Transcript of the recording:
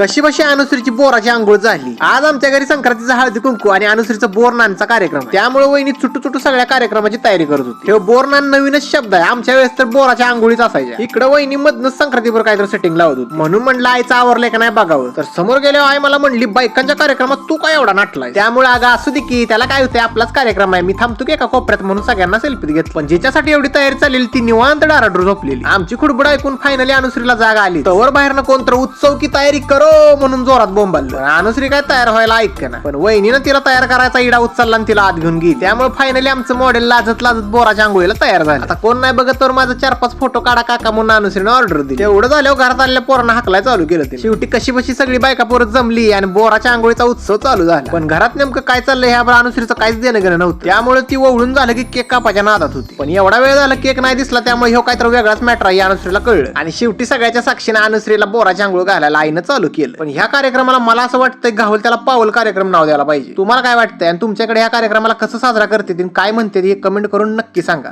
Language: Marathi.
कशी बशी अनुश्रीची बोराची आंघोळ झाली? आज आमच्या घरी संक्रांतीचा हळदी कुंकू आणि बोर बोरनानचा कार्यक्रम त्यामुळे वहिनी चुटू चुटू सगळ्या कार्यक्रमाची तयारी करत होती. हे बोरनान नवीनच शब्द आहे. आमच्या वेळेस तर बोराच्या आंघोळीच असायच्या. इकडे वहिनी मधनच संक्रांतीवर काहीतरी सेटिंग लावत होती. म्हणून म्हणलं आईचं आवरलंय का नाही बघावं? तर समोर गेल्यावर आई मला म्हणली बायकांच्या कार्यक्रमात तू काय एवढा नाटलाय त्यामुळे अगं असू दे की त्याला काय होतंय आपलाच कार्यक्रम आहे. मी थांबतो की एका कोपऱ्यात म्हणून सगळ्यांना सेल्फी घेत. पण ज्याच्यासाठी एवढी तयारी चालेल ती निवांत डाराडूर झोपलेली. आमची खुडबड ऐकून फायनली अनुश्रीला जागा आली. तवर बाहेरनं कोणतर उत्सव की तयारी करो म्हणून जोरात बोंबाल अनुश्री काय तयार व्हायला ऐक ना पण वहिनीनं तिला तयार करायचा इडा उचलला आणि तिला आत घेऊन गेली. त्यामुळे फायनली आमचं मॉडेल लाजत लाजत बोराच्या आंघोळीला तयार झालं. आता कोण नाही बघत तर माझं चार पाच फोटो काढा काका म्हणून अनुश्रीनं ऑर्डर दिली. एवढं झाल्यावर घरात आलेल्या पोरांना हाकलाय चालू केलं ते शेवटी कशी बशी सगळी बायका पोरं जमली आणि बोराच्या आंघोळीचा उत्सव चालू झाला. पण घरात नेमकं काय चाललंय ह्यावर अनुश्रीचं काहीच देणं घेणं नव्हतं. त्यामुळे ती ओळून झालं की केक कापाच्या नादात होती. पण एवढा वेळ झाला केक नाही दिसला त्यामुळे ह्यो काहीतरी वेगळाच मॅटर आहे अनुश्रीला कळलं. आणि शेवटी सगळ्याच्या साक्षीने अनुश्रीला बोराच्या आंघोळ घालायला आईनं चालू केलं. पण ह्या कार्यक्रमाला मला असं वाटतंय घावल त्याला पावल कार्यक्रम नाव द्यायला पाहिजे. तुम्हाला काय वाटतंय? आणि तुमच्याकडे या कार्यक्रमाला कसं साजरा करते काय म्हणते हे कमेंट करून नक्की सांगा.